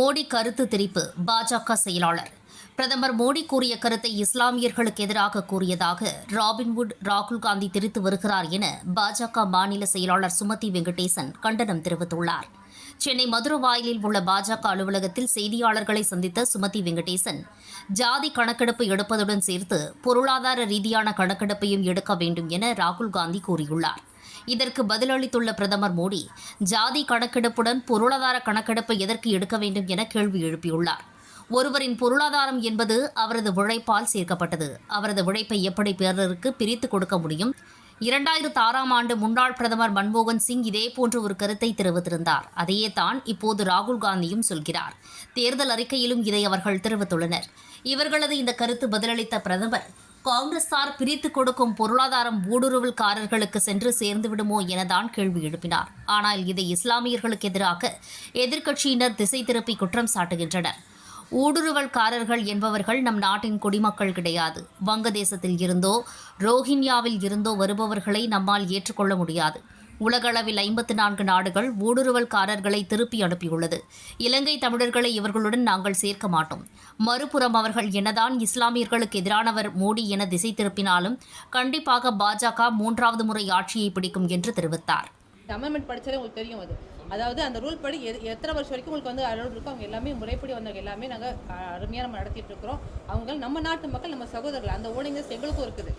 மோடி கருத்து திரிப்பு பாஜக செயலாளர். பிரதமர் மோடி கூறிய கருத்தை இஸ்லாமியர்களுக்கு எதிராக கூறியதாக ராபின்வுட் ராகுல் காந்தி திரித்து வருகிறார் என பாஜக மாநில செயலாளர் சுமதி வெங்கடேசன் கண்டனம் தெரிவித்துள்ளார். சென்னை மதுரவாயிலில் உள்ள பாஜக அலுவலகத்தில் செய்தியாளர்களை சந்தித்த சுமதி வெங்கடேசன் ஜாதி கணக்கெடுப்பு எடுப்பதுடன் சேர்த்து பொருளாதார ரீதியான கணக்கெடுப்பையும் எடுக்க வேண்டும் என ராகுல் காந்தி கூறியுள்ளார். இதற்கு பதிலளித்துள்ள பிரதமர் மோடி ஜாதி கணக்கெடுப்புடன் பொருளாதார கணக்கெடுப்பை எதற்கு எடுக்க வேண்டும் என கேள்வி எழுப்பியுள்ளார். ஒருவரின் பொருளாதாரம் என்பது அவரது உழைப்பால் சேர்க்கப்பட்டது. அவரது உழைப்பை எப்படி பிறருக்கு பிரித்து கொடுக்க முடியும்? இரண்டாயிரத்து ஆறாம் ஆண்டு முன்னாள் பிரதமர் மன்மோகன் சிங் இதே போன்ற ஒரு கருத்தை தெரிவித்திருந்தார். அதையே தான் இப்போது ராகுல் காந்தியும் சொல்கிறார். தேர்தல் அறிக்கையிலும் இதை அவர்கள் தெரிவித்துள்ளனர். இவர்களது இந்த கருத்து பதிலளித்த பிரதமர் காங்கிரஸார் பிரித்து கொடுக்கும் பொருளாதாரம் ஊடுருவல்காரர்களுக்கு சென்று சேர்ந்து விடுமோ எனதான் கேள்வி எழுப்பினார். ஆனால் இதை இஸ்லாமியர்களுக்கு எதிராக எதிர்க்கட்சியினர் திசை திருப்பி குற்றம் சாட்டுகின்றனர். ஊடுருவல்காரர்கள் என்பவர்கள் நம் நாட்டின் குடிமக்கள் கிடையாது. வங்கதேசத்தில் இருந்தோ ரோஹிங்யாவில் இருந்தோ வருபவர்களை நம்மால் ஏற்றுக்கொள்ள முடியாது. உலகளவில் ஐம்பத்து நான்கு நாடுகள் ஊடுருவல்காரர்களை திருப்பி அனுப்பியுள்ளது. இலங்கை தமிழர்களை இவர்களுடன் நாங்கள் சேர்க்க மாட்டோம். மறுபுறம் அவர்கள் என்னதான் இஸ்லாமியர்களுக்கு எதிரானவர் மோடி என திசை திருப்பினாலும் கண்டிப்பாக பாஜக மூன்றாவது முறை ஆட்சியை பிடிக்கும் என்று தெரிவித்தார். அமெண்ட்மெண்ட் படிச்சாலே உங்களுக்கு தெரியும் அது. அதாவது அந்த ரூல் படி எத்தனை வருஷம் வரைக்கும் உங்களுக்கு வந்து அலோட் இருக்கோ அவங்க எல்லாமே முறைப்படி வந்தவங்க எல்லாமே நாங்கள் அருமையாக நம்ம நடத்திட்டு இருக்கிறோம். அவங்க நம்ம நாட்டு மக்கள் நம்ம சகோதரர்கள் அந்த ஓடிங்கஸ் எங்களுக்கும் இருக்குது.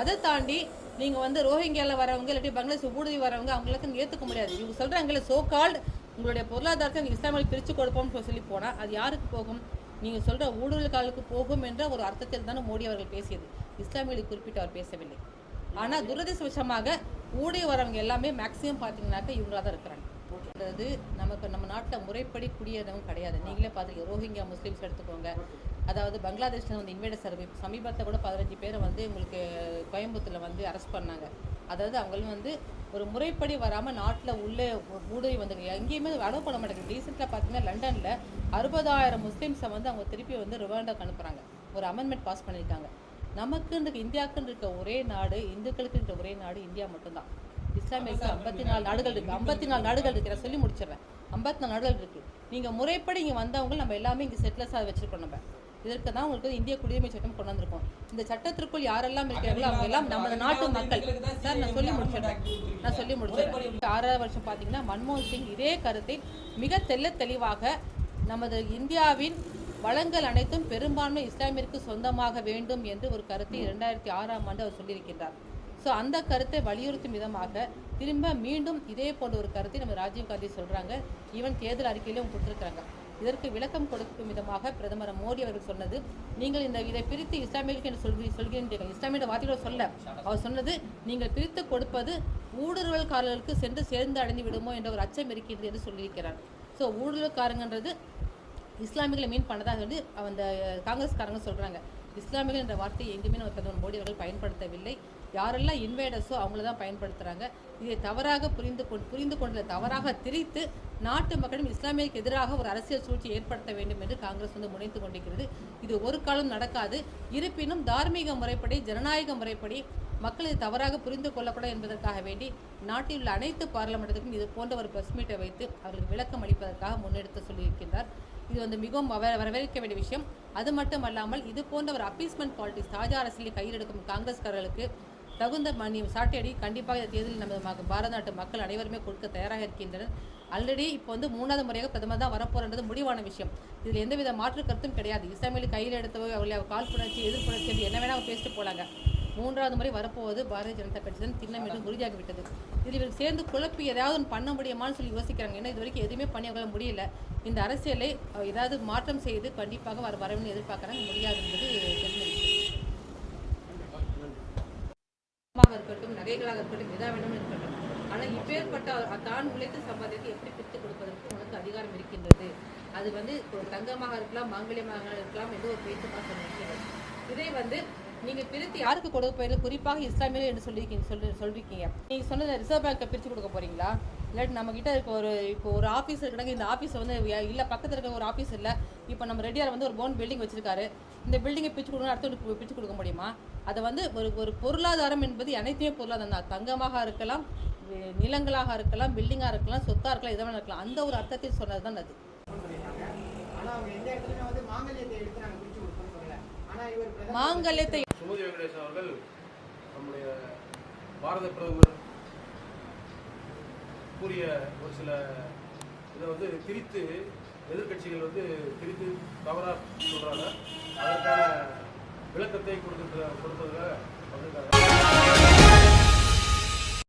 அதை தாண்டி நீங்கள் வந்து ரோஹிங்கியாவில் வரவங்க இல்லாட்டி பங்களாதேஷ் ஊடுருவி வரவங்க அவங்களுக்கு ஏற்றுக்க முடியாது. இவங்க சொல்கிறாங்களே சோ கால்டு உங்களுடைய பொருளாதாரத்தை நீங்கள் இஸ்லாமியில் பிரித்து கொடுப்போம்னு சொல்லி போனால் அது யாருக்கு போகும்? நீங்கள் சொல்கிற ஊடுருவல்காலுக்கு போகும் என்ற ஒரு அர்த்தத்தில் தானே மோடி அவர்கள் பேசியது. இஸ்லாமியர்களை குறிப்பிட்டு அவர் பேசவில்லை. ஆனால் துரதிர்ஷ்டவசமாக ஊடி வரவங்க எல்லாமே மேக்ஸிமம் பார்த்தீங்கன்னாக்கா இவங்களாக தான் இருக்கிறாங்க. அதாவது நமக்கு நம்ம நாட்டில் முறைப்படி குடியேறவும் கிடையாது. நீங்களே பார்த்துருக்கீங்க ரோஹிங்கியா முஸ்லீம்ஸ் எடுத்துக்கோங்க. அதாவது பங்களாதேஷில் வந்து இன்வேடர் சர்வே சமீபத்தில் கூட பதினஞ்சு பேரை வந்து உங்களுக்கு கோயம்புத்தூரில் வந்து அரெஸ்ட் பண்ணாங்க. அதாவது அவங்களும் வந்து ஒரு முறைப்படி வராமல் நாட்டில் உள்ளே ஊடுருவி வந்து எங்கேயுமே அலோவ் பண்ண மாட்டேங்குது. ரீசெண்டாக பார்த்தீங்கன்னா லண்டனில் அறுபதாயிரம் முஸ்லீம்ஸை வந்து அவங்க திருப்பி வந்து ருவாண்டாக்கு அனுப்புகிறாங்க ஒரு அமெண்ட்மெண்ட் பாஸ் பண்ணியிருக்காங்க. நமக்குன்னு இந்தியாவுக்குன்னு இருக்க ஒரே நாடு இந்துக்களுக்கு இருக்க ஒரே நாடு இந்தியா மட்டும்தான். இஸ்லாமியருக்கு ஐம்பத்தி நாலு நாடுகள் இருக்கு. ஐம்பத்தி நாலு நாடுகள் இருக்கு. நான் சொல்லி முடிச்சிடுறேன். ஐம்பத்தி நாலு நாடுகள் இருக்கு. நீங்க முறைப்படி இங்க வந்தவங்க நம்ம எல்லாமே இங்க செட்டிலஸாக வச்சிருக்கோம் நம்ம. இதற்கு தான் உங்களுக்கு இந்திய குடியுரிமை சட்டம் கொண்டு வந்திருக்கோம். இந்த சட்டத்திற்குள் யாரெல்லாம் இருக்கிறார்களோ அவங்க எல்லாம் நம்ம நாட்டு மக்கள். சார் நான் சொல்லி முடிச்சிடுறேன். நான் சொல்லி முடிச்சிடுறேன். ஆறாவது வருஷம் பார்த்தீங்கன்னா மன்மோகன் சிங் இதே கருத்தை மிக தெல்ல தெளிவாக நமது இந்தியாவின் வளங்கள் அனைத்தும் பெரும்பான்மை இஸ்லாமிற்கு சொந்தமாக வேண்டும் என்று ஒரு கருத்தை இரண்டாயிரத்தி ஆறாம் ஆண்டு அவர் சொல்லியிருக்கின்றார். ஸோ அந்த கருத்தை வலியுறுத்தும் விதமாக திரும்ப மீண்டும் இதே போன்ற ஒரு கருத்தை நம்ம ராஜீவ் சொல்கிறாங்க சொல்றாங்க. ஈவன் தேர்தல் அறிக்கையிலும் கொடுத்துருக்குறாங்க. இதற்கு விளக்கம் கொடுக்கும் விதமாக பிரதமர் மோடி அவர்கள் சொன்னது. நீங்கள் இந்த இதை பிரித்து இஸ்லாமியர்களுக்கு என்று சொல்லி சொல்கிறீர்கள் இஸ்லாமிய வார்த்தைகளை சொல்ல. அவர் சொன்னது நீங்கள் பிரித்து கொடுப்பது ஊடுருவல்காரர்களுக்கு சென்று சேர்ந்து அடைந்து விடுமோ என்ற ஒரு அச்சம் இருக்கின்றது என்று சொல்லியிருக்கிறார். ஸோ ஊடுருவல்காரங்கன்றது இஸ்லாமியர்களை மீன் பண்ணதாக வந்து அந்த காங்கிரஸ்காரங்க சொல்கிறாங்க இஸ்லாமியர்கள் என்ற வார்த்தையை எங்குமே நம்ம பிரதமர் மோடி அவர்கள் பயன்படுத்தவில்லை. யாரெல்லாம் இன்வைடர்ஸோ அவங்கள தான் பயன்படுத்துகிறாங்க இதை தவறாக புரிந்து கொண்டு புரிந்து கொண்டதை தவறாக திரித்து நாட்டு மக்களும் இஸ்லாமியருக்கு எதிராக ஒரு அரசியல் சூழ்ச்சி ஏற்படுத்த வேண்டும் என்று காங்கிரஸ் வந்து முனைத்து கொண்டிருக்கிறது. இது ஒரு காலம் நடக்காது. இருப்பினும் தார்மீக முறைப்படி ஜனநாயக முறைப்படி மக்கள் இது தவறாக புரிந்து கொள்ளக்கூடாது என்பதற்காக வேண்டி நாட்டில் உள்ள அனைத்து பார்லமெண்ட்டுக்கும் இது போன்ற ஒரு பிரஸ் மீட்டை வைத்து அவர்களுக்கு விளக்கம் அளிப்பதற்காக முன்னெடுத்து சொல்லியிருக்கின்றார். இது வந்து மிகவும் வரவேற்க வேண்டிய விஷயம். அது மட்டும் அல்லாமல் இது போன்ற ஒரு அப்பீஸ்மெண்ட் பாலிட்டிக்ஸ் தாஜா அரசியலில் கையில் எடுக்கும் காங்கிரஸ்காரர்களுக்கு தகுந்த மணி சாட்டையடி கண்டிப்பாக இந்த தேர்தலில் நமது பாரத நாட்டு மக்கள் அனைவருமே கொடுக்க தயாராக இருக்கின்றனர். ஆல்ரெடி இப்போ வந்து மூணாவது முறையாக பிரதமர் தான் வரப்போறது முடிவான விஷயம். இதில் எந்தவித மாற்று கருத்தும் கிடையாது. இஸ்லாமியில் கையில் எடுத்தவோ அவர்களை கால் புணர்ச்சி எதிர்ப்புணர்ச்சி என்ன வேணால் அவங்க பேசிட்டு போகலாங்க மூன்றாவது முறை வரப்போவது பாரதிய ஜனதா கட்சி தான் திண்ணமிட்டு என்று விட்டது. இதில் இவர்கள் சேர்ந்து குழப்பி ஏதாவது ஒன்று பண்ண முடியுமான்னு சொல்லி யோசிக்கிறாங்க. ஏன்னா இது வரைக்கும் எதுவுமே பண்ணிக்கொள்ள முடியல. இந்த அரசியலை ஏதாவது மாற்றம் செய்து கண்டிப்பாக வர வரணும்னு எதிர்பார்க்குறாங்க. முடியாது என்பது தெரிஞ்ச இருக்கட்டும் நகைகளாக இருக்கட்டும் எதா வேண்டும் இருக்கட்டும். ஆனால் இப்பேற்பட்ட தான் உழைத்து சம்பாதித்து எப்படி பிரித்து கொடுப்பதற்கு உனக்கு அதிகாரம் இருக்கின்றது? அது வந்து தங்கமாக இருக்கலாம் மாங்கல்யமாக இருக்கலாம் என்று ஒரு பேச்சுமாக சொல்லியிருக்கிறது இதை வந்து நீங்க பிரித்து யாருக்கு கொடுக்க போயிரு குறிப்பாக இஸ்லாமியர்கள் என்று சொல்லியிருக்கீங்க சொல்லி சொல்லிருக்கீங்க நீங்க சொன்னது ரிசர்வ் பேங்கை பிரித்து கொடுக்க போறீங்களா? இல்லாட்டி நம்ம கிட்ட இருக்க ஒரு இப்போ ஒரு ஆஃபீஸ் இருக்கிறாங்க இந்த ஆஃபீஸ் வந்து இல்ல பக்கத்துல இருக்க ஒரு ஆஃபீஸ் இல்ல இப்போ நம்ம ரெடியார் வந்து ஒரு போன் பில்டிங் வச்சிருக்காரு. இந்த பில்டிங்கை பிரிச்சு கொடுக்கணும் அடுத்த பிரிச்சு கொடுக்க முடியுமா? அதை வந்து ஒரு ஒரு பொருளாதாரம் என்பது அனைத்துமே பொருளாதாரம் தான். தங்கமாக இருக்கலாம் நிலங்களாக இருக்கலாம் பில்டிங்காக இருக்கலாம் சொத்தாக இருக்கலாம் எதை வேணா இருக்கலாம். அந்த ஒரு அர்த்தத்தில் சொன்னது தான் அது மாங்கல்யத்தை எடுத்து வெங்கடேசன் அவர்கள் நம்முடைய பாரத பிரதமர் கூறிய ஒரு சில இதை வந்து திரித்து எதிர்க்கட்சிகள் வந்து திரித்து தவறாக சொல்கிறாங்க அதற்கான விளக்கத்தை கொடுத்து கொடுத்ததில் வந்திருக்காங்க.